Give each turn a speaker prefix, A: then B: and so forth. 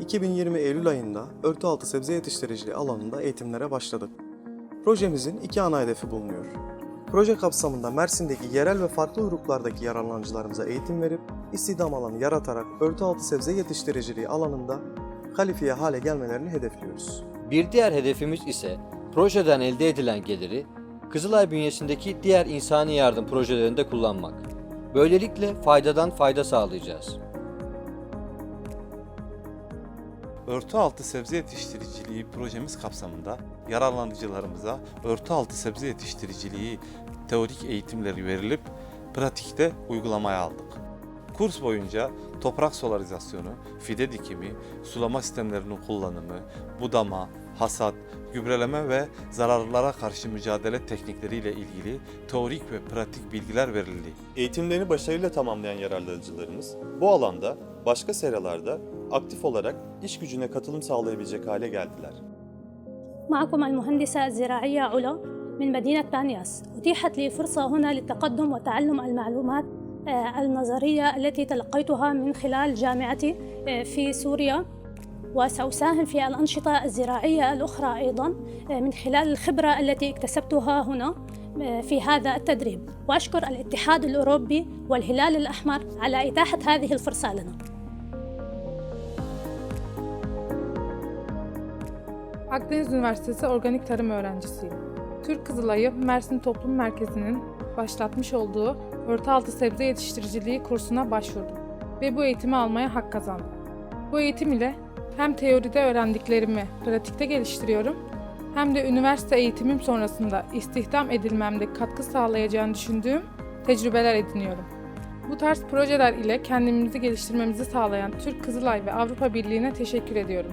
A: 2020 Eylül ayında örtü altı sebze yetiştiriciliği alanında eğitimlere başladık. Projemizin iki ana hedefi bulunuyor. Proje kapsamında Mersin'deki yerel ve farklı uyruklardaki yararlanıcılarımıza eğitim verip istihdam alanı yaratarak örtü altı sebze yetiştiriciliği alanında kalifiye hale gelmelerini hedefliyoruz.
B: Bir diğer hedefimiz ise projeden elde edilen geliri Kızılay bünyesindeki diğer insani yardım projelerinde kullanmak. Böylelikle faydadan fayda sağlayacağız.
C: Örtü altı sebze yetiştiriciliği projemiz kapsamında yararlanıcılarımıza örtü altı sebze yetiştiriciliği teorik eğitimleri verilip pratikte uygulamaya aldık. Kurs boyunca toprak solarizasyonu, fide dikimi, sulama sistemlerinin kullanımı, budama, hasat, gübreleme ve zararlara karşı mücadele teknikleriyle ilgili teorik ve pratik bilgiler verildi.
D: Eğitimlerini başarıyla tamamlayan yararlanıcılarımız bu alanda başka seralarda aktif olarak iş gücüne katılım sağlayabilecek hale geldiler.
E: معكم المهندسة الزراعية علا من مدينة بانياس. أتيحت لي فرصة هنا للتقدم وتعلم المعلومات آه، النظرية التي تلقيتها من خلال جامعتي آه، في سوريا. وسأساهم في الأنشطة الزراعية الأخرى أيضا آه، من خلال الخبرة التي اكتسبتها هنا في هذا التدريب. وأشكر الاتحاد الأوروبي والهلال الأحمر على إتاحة هذه الفرصة لنا.
F: Akdeniz Üniversitesi Organik Tarım öğrencisiyim. Türk Kızılayı Mersin Toplum Merkezi'nin başlatmış olduğu örtü altı sebze yetiştiriciliği kursuna başvurdum ve bu eğitimi almaya hak kazandım. Bu eğitim ile hem teoride öğrendiklerimi pratikte geliştiriyorum hem de üniversite eğitimim sonrasında istihdam edilmemde katkı sağlayacağını düşündüğüm tecrübeler ediniyorum. Bu tarz projeler ile kendimizi geliştirmemizi sağlayan Türk Kızılay ve Avrupa Birliği'ne teşekkür ediyorum.